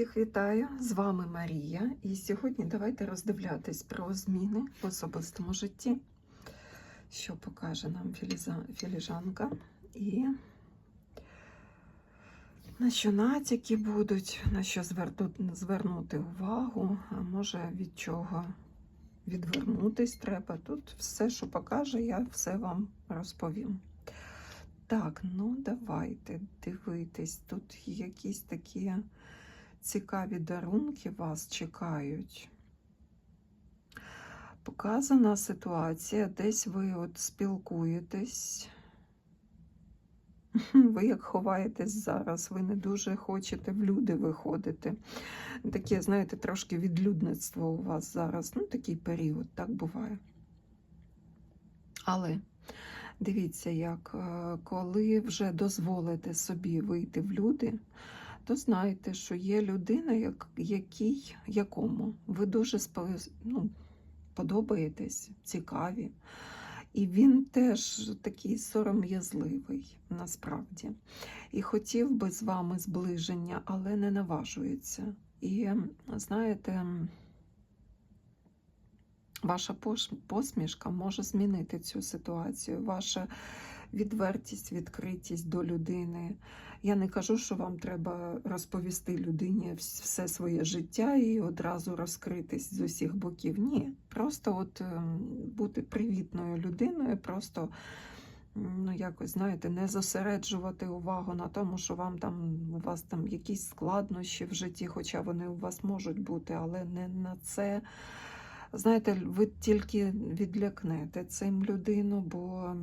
Всіх вітаю! З вами Марія. І сьогодні давайте роздивлятись про зміни в особистому житті, що покаже нам філіжанка, і на що натяки будуть, на що звернути, увагу, а може від чого відвернутись треба. Тут все, що покаже, я все вам розповім. Так, ну давайте дивитись. Тут якісь такі цікаві дарунки вас чекають. Показана ситуація, десь ви от спілкуєтесь. Ви як ховаєтесь зараз, ви не дуже хочете в люди виходити. Таке, знаєте, трошки відлюдництво у вас зараз. Ну, такий період, так буває. Але дивіться, як е, коли вже дозволите собі вийти в люди, то знайте, що є людина, як, якій, якому ви дуже ну, подобаєтесь, цікаві. І він теж такий сором'язливий насправді. І хотів би з вами зближення, але не наважується. І знаєте, ваша посмішка може змінити цю ситуацію. Ваша відвертість, відкритість до людини. Я не кажу, що вам треба розповісти людині все своє життя і одразу розкритись з усіх боків. Ні, просто от ем, бути привітною людиною, просто ну якось знаєте, не зосереджувати увагу на тому, що вам там у вас там якісь складнощі в житті, хоча вони у вас можуть бути, але не на це. Знаєте, ви тільки відлякнете цим людину, бо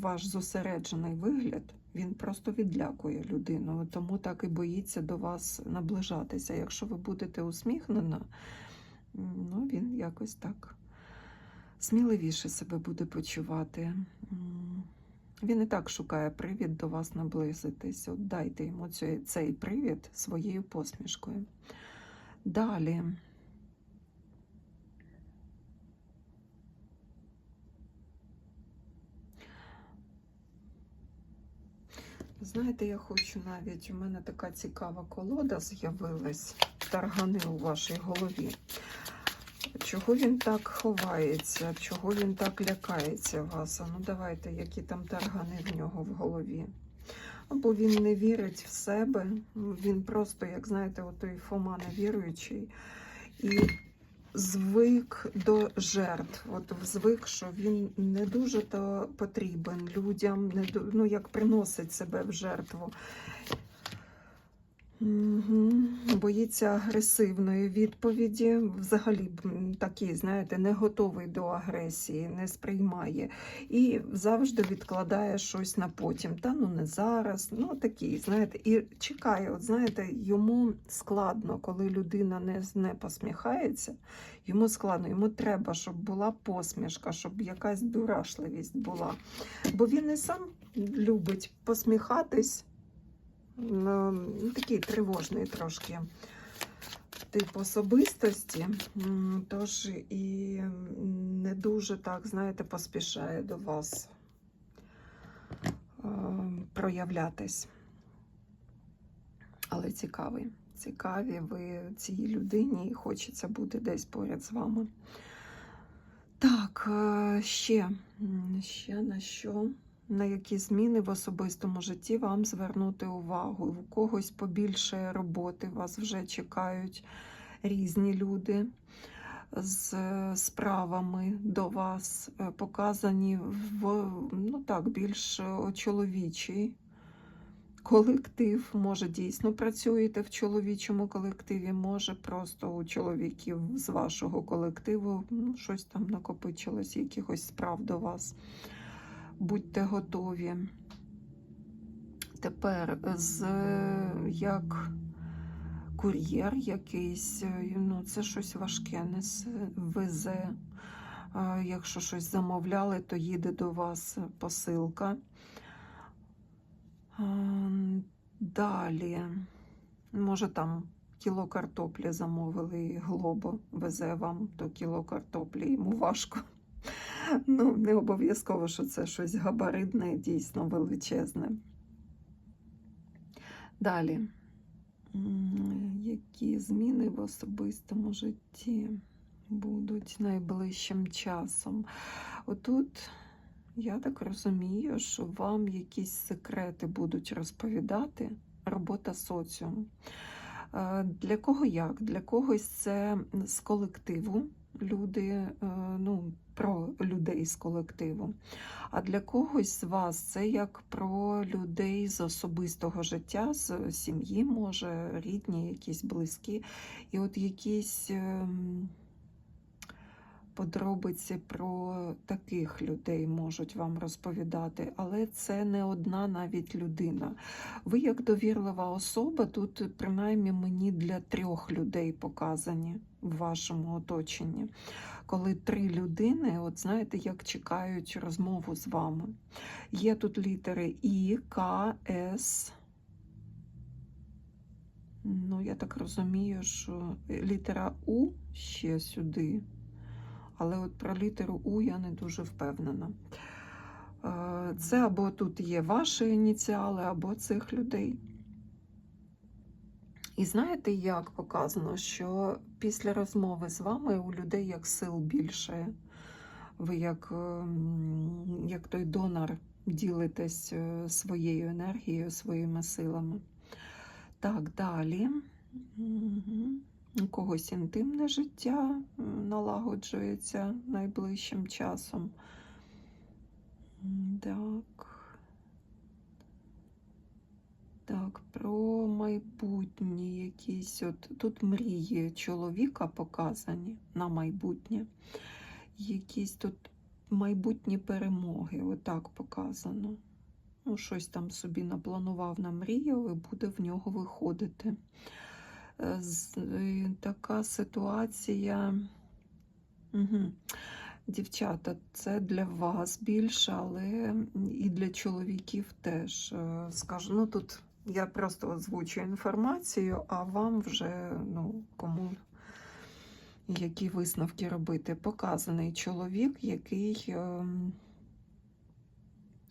ваш зосереджений вигляд він просто відлякує людину, тому так і боїться до вас наближатися. Якщо ви будете усміхнена, ну він якось так сміливіше себе буде почувати. Він і так шукає привід до вас наблизитись. От дайте йому цей, привід своєю посмішкою. Далі. Знаєте, я хочу навіть, у мене така цікава колода з'явилась, таргани у вашій голові. Чого він так ховається, чого він так лякається вас? А ну давайте, які там таргани в нього в голові. Або він не вірить в себе, він просто, як знаєте, отой Фома невіруючий. І звик до жертв. От звик, що він не дуже то потрібен людям, не ну, як приносить себе в жертву. Угу. Боїться агресивної відповіді. Взагалі такий, знаєте, не готовий до агресії, не сприймає. І завжди відкладає щось на потім. Та ну не зараз. Ну такий, знаєте, і чекає. От знаєте, йому складно, коли людина не, не посміхається. Йому складно, йому треба, щоб була посмішка, щоб якась дурашливість була. Бо він і сам любить посміхатись. Ну, такий тривожний трошки тип особистості, тож і не дуже так, знаєте, поспішає до вас е, проявлятись. Але цікавий. Цікаві ви цій людині і хочеться бути десь поряд з вами. Так, е, ще, ще на що? На які зміни в особистому житті вам звернути увагу. У когось побільше роботи, вас вже чекають різні люди з е, справами до вас, е, показані в ну так, більш чоловічий колектив. Може, дійсно працюєте в чоловічому колективі, може, просто у чоловіків з вашого колективу ну, щось там накопичилось, якихось справ до вас будьте готові. Тепер з як кур'єр якийсь, е, ну це щось важке несе, везе. Якщо щось замовляли, то їде до вас посилка. Далі, може, там кіло картоплі замовили, і глобо везе вам то кіло картоплі, йому важко. Ну, не обов'язково, що це щось габаритне, дійсно величезне. Далі. Які зміни в особистому житті будуть найближчим часом. Отут, я так розумію, що вам якісь секрети будуть розповідати робота соціуму. Е, Для кого як? Для когось це з колективу. Люди, е, ну, про людей з колективу. А для когось з вас це як про людей з особистого життя, з сім'ї, може, рідні, якісь близькі. І от якісь ем, подробиці про таких людей можуть вам розповідати, але це не одна навіть людина. Ви, як довірлива особа, тут принаймні мені для трьох людей показані в вашому оточенні. Коли три людини, от знаєте, як чекають розмову з вами. Є тут літери І, К, С. Ну, я так розумію, що літера У ще сюди. Але от про літеру У я не дуже впевнена. Е, Це або тут є ваші ініціали, або цих людей. І знаєте, як показано, що після розмови з вами у людей як сил більше. Ви як, ем, як той донор ділитесь е, своєю енергією, своїми силами. Так, далі. У когось інтимне життя налагоджується найближчим часом. Так. Так, про майбутнє якісь. От тут мрії чоловіка показані на майбутнє. Якісь тут майбутні перемоги, отак показано. Ну, щось там собі напланував, намріяв і буде в нього виходити. Е, е, Така ситуація. Угу. Дівчата, це для вас більше, але і для чоловіків теж. Е, Скажу, ну тут я просто озвучую інформацію, а вам вже ну, кому які висновки робити. Показаний чоловік, який, ем,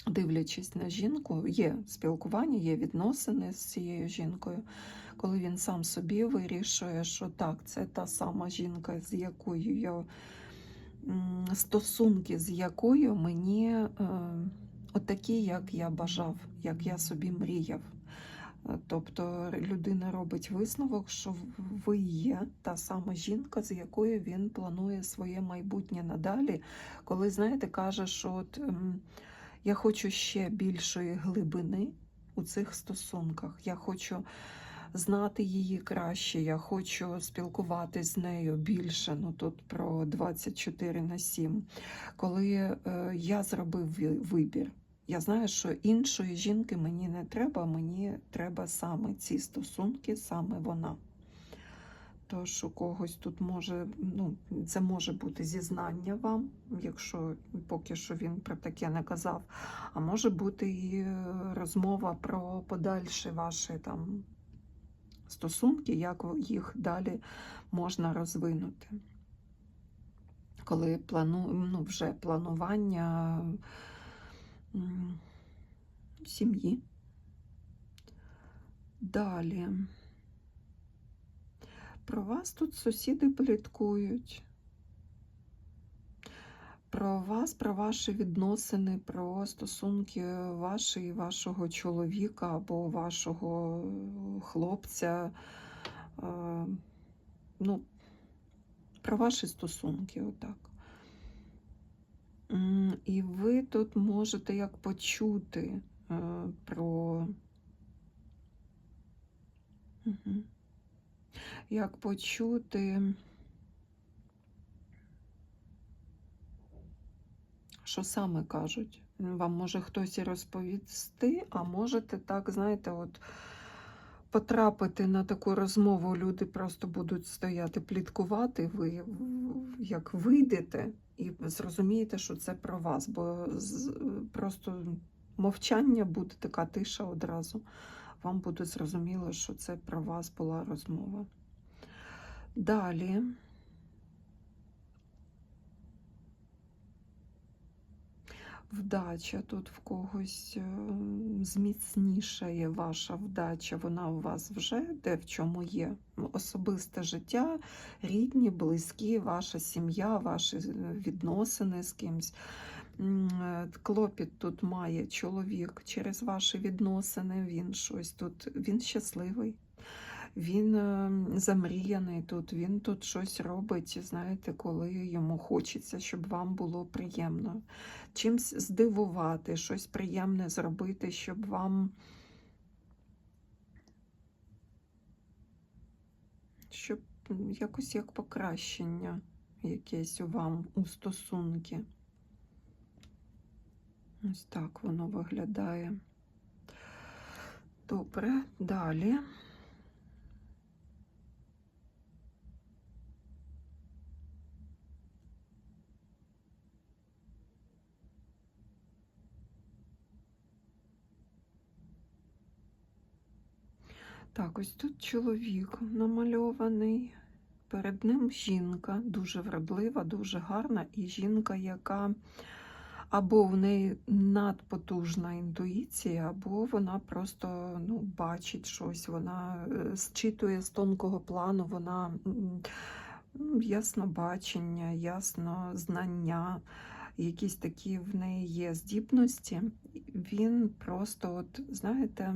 дивлячись на жінку, є спілкування, є відносини з цією жінкою, коли він сам собі вирішує, що так, це та сама жінка, з якою я стосунки, з якою мені е, отакі, як я бажав, як я собі мріяв. Тобто людина робить висновок, що ви є та сама жінка, з якою він планує своє майбутнє надалі, коли, знаєте, каже, що от, ем, я хочу ще більшої глибини у цих стосунках. Я хочу знати її краще, я хочу спілкуватись з нею більше. Ну тут про 24 на 7. Коли е, я зробив вибір. Я знаю, що іншої жінки мені не треба, мені треба саме ці стосунки, саме вона. Тож у когось тут може, ну, це може бути зізнання вам, якщо поки що він про таке не казав. А може бути і е, розмова про подальші ваші там стосунки, як їх далі можна розвинути. Коли плану, ну, вже планування сім'ї. Далі. Про вас тут сусіди пліткують. Про вас, про ваші відносини, про стосунки ваші і вашого чоловіка або вашого хлопця. Е, Ну, про ваші стосунки, отак. І ви тут можете як почути е, про. Як почути, що саме кажуть. Вам може хтось і розповісти, а можете так, знаєте, от потрапити на таку розмову, люди просто будуть стояти, пліткувати, ви як вийдете і зрозумієте, що це про вас, бо просто мовчання буде така тиша одразу. Вам буде зрозуміло, що це про вас була розмова. Далі. Вдача тут в когось е, зміцнішає ваша вдача, вона у вас вже де в чому є. Особисте життя, рідні, близькі, ваша сім'я, ваші е, відносини з кимсь. Е, Клопіт тут має чоловік через ваші відносини, він щось тут, він щасливий. Він е, замріяний тут, він тут щось робить, знаєте, коли йому хочеться, щоб вам було приємно. Чимсь здивувати, щось приємне зробити, щоб вам. Щоб якось як покращення якесь у вам у стосунки. Ось так воно виглядає. Добре, далі. Так, ось тут чоловік намальований. Перед ним жінка, дуже вродлива, дуже гарна, і жінка, яка або в неї надпотужна інтуїція, або вона просто ну, бачить щось, вона е, зчитує з тонкого плану, вона м, яснобачення, ясно знання, якісь такі в неї є здібності. Він просто, от, знаєте,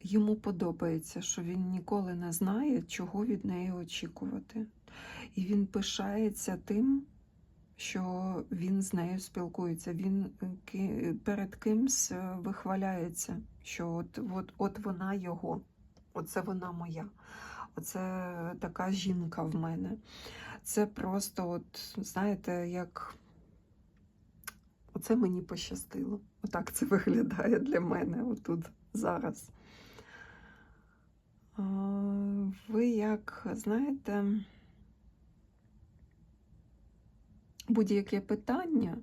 Йому подобається, що він ніколи не знає, чого від неї очікувати. І він пишається тим, що він з нею спілкується. Він перед кимсь е, вихваляється, що от, от, от вона його, оце вона моя, оце така жінка в мене. Це просто, от, знаєте, як. Оце мені пощастило. Отак це виглядає для мене отут зараз. Ви як знаєте, будь-яке питання,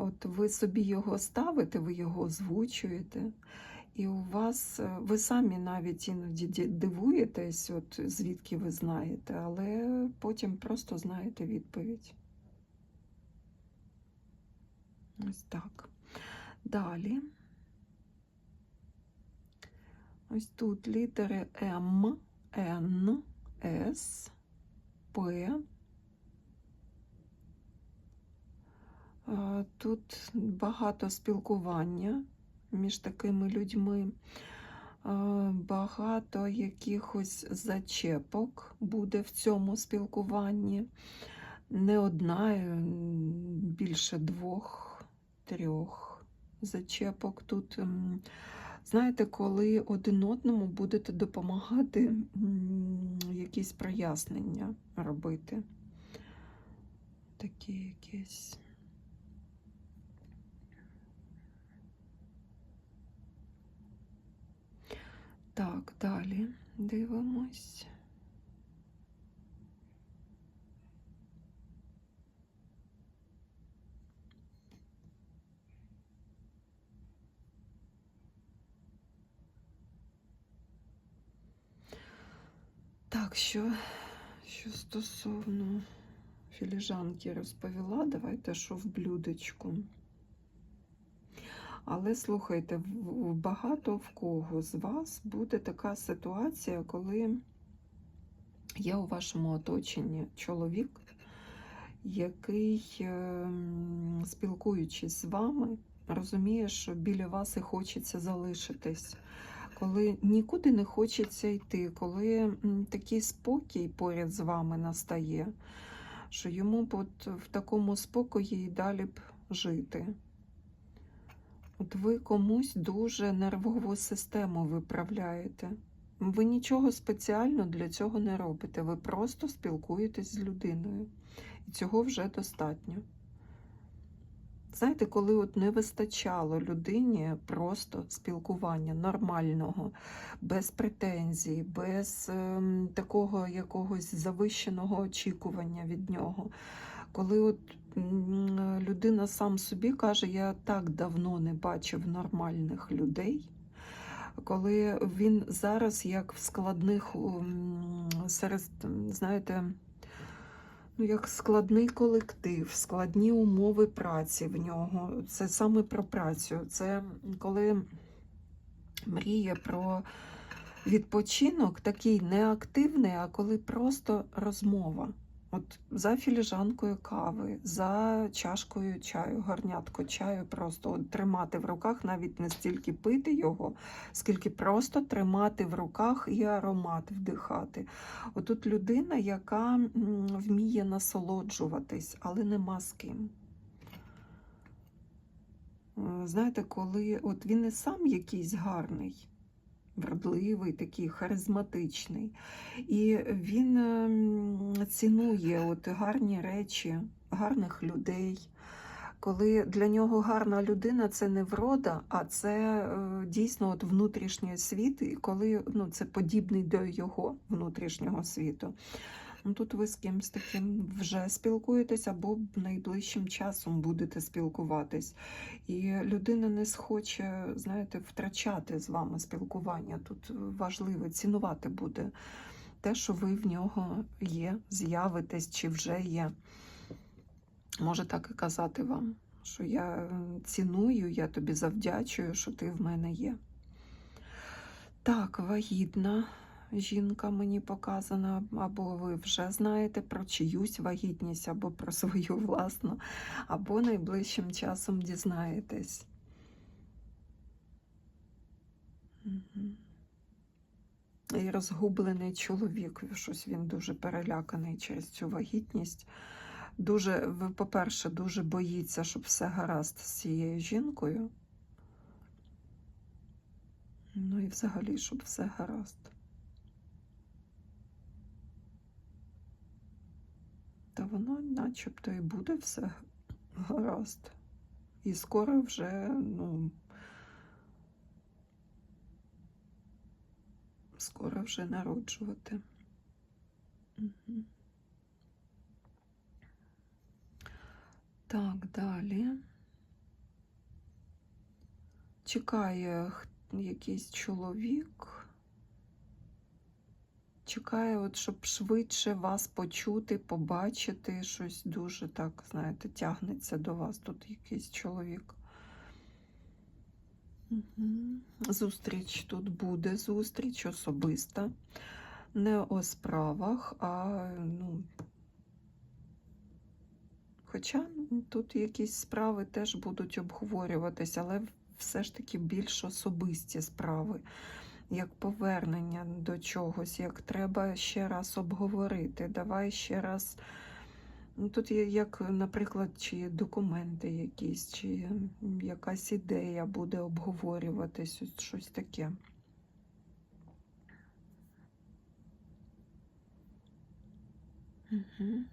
от ви собі його ставите, ви його озвучуєте, і у вас е, ви самі навіть іноді дивуєтесь, от звідки ви знаєте, але потім просто знаєте відповідь. Ось так. Далі. Ось тут літери М, Н, С, П. Е, Тут багато спілкування між такими людьми, Е, багато якихось зачепок буде в цьому спілкуванні. Не одна, е, більше двох, трьох зачепок тут. Знаєте, коли один одному будете допомагати якісь прояснення робити. Такі якісь. Так, далі дивимось. Так, що, що стосовно філіжанки розповіла, давайте що в блюдечку. Але слухайте, багато в кого з вас буде така ситуація, коли є у вашому оточенні чоловік, який, ем, спілкуючись з вами, розуміє, що біля вас і хочеться залишитись. Коли нікуди не хочеться йти, коли такий спокій поряд з вами настає, що йому от в такому спокої і далі б жити. От ви комусь дуже нервову систему виправляєте. Ви нічого спеціально для цього не робите. Ви просто спілкуєтесь з людиною. І цього вже достатньо. Знаєте, коли от не вистачало людині просто спілкування нормального, без претензій, без ем, такого якогось завищеного очікування від нього. Коли от людина сам собі каже, я так давно не бачив нормальних людей, коли він зараз як в складних серед, знаєте, ну, як складний колектив, складні умови праці в нього. Це саме про працю. Це коли мріє про відпочинок, такий неактивний, а коли просто розмова. От за філіжанкою кави, за чашкою чаю, гарнятко чаю, просто от тримати в руках, навіть не стільки пити його, скільки просто тримати в руках і аромат вдихати. Отут людина, яка вміє насолоджуватись, але нема з ким. Е, Знаєте, коли от він і сам якийсь гарний, вродливий, такий харизматичний, і він ем, цінує от гарні речі, гарних людей. Коли для нього гарна людина це не врода, а це е, дійсно от внутрішній світ, і коли ну, це подібний до його внутрішнього світу. Ну, тут ви з кимось таким вже спілкуєтесь або найближчим часом будете спілкуватись. І людина не схоче, знаєте, втрачати з вами спілкування. Тут важливо цінувати буде те, що ви в нього є, з'явитесь чи вже є. Може так і казати вам, що я ціную, я тобі завдячую, що ти в мене є. Так, вагітна жінка мені показана, або ви вже знаєте про чиюсь вагітність, або про свою власну, або найближчим часом дізнаєтесь. І розгублений чоловік, щось він дуже переляканий через цю вагітність. Дуже, по-перше, дуже боїться, щоб все гаразд з цією жінкою. Ну і взагалі, щоб все гаразд. Та воно начебто і буде все гаразд. І скоро вже, ну, скоро вже народжувати. Мгм. Так, далі. Чекає якийсь чоловік. Чекає, от, щоб швидше вас почути, побачити. Щось дуже так, знаєте, тягнеться до вас тут якийсь чоловік. Мгм. Зустріч тут буде, зустріч особиста. Не о справах, а ну. Хоча ну, тут якісь справи теж будуть обговорюватись, але все ж таки більш особисті справи, як повернення до чогось, як треба ще раз обговорити. Давай ще раз. Ну, Тут є як, наприклад, чи документи якісь, чи якась ідея буде обговорюватись, щось таке. Угу.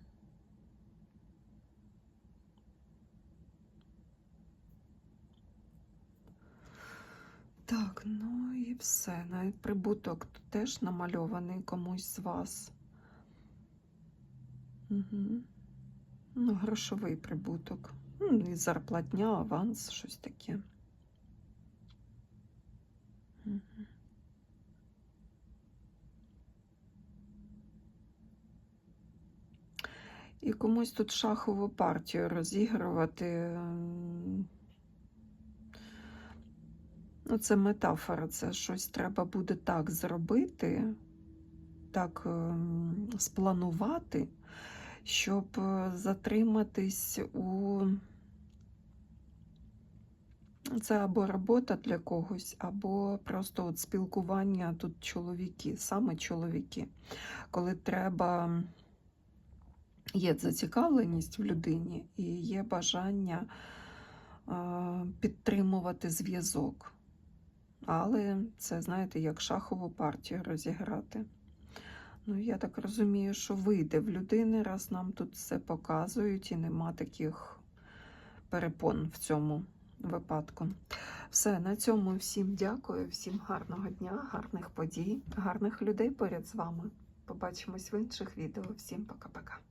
Так, ну і все. Навіть прибуток теж намальований комусь з вас. Угу. Ну, грошовий прибуток. Ну, і зарплатня, аванс, щось таке. Мгм. І комусь тут шахову партію розігрувати. Ну, це метафора, це щось треба буде так зробити, так ем, спланувати, щоб е, затриматись у це або робота для когось, або просто от спілкування тут чоловіки, саме чоловіки, коли треба є зацікавленість в людині і є бажання е, підтримувати зв'язок. Але це, знаєте, як шахову партію розіграти. Ну, я так розумію, що вийде в людини, раз нам тут все показують, і нема таких перепон в цьому випадку. Все, на цьому всім дякую, всім гарного дня, гарних подій, гарних людей поряд з вами. Побачимось в інших відео. Всім пока-пока.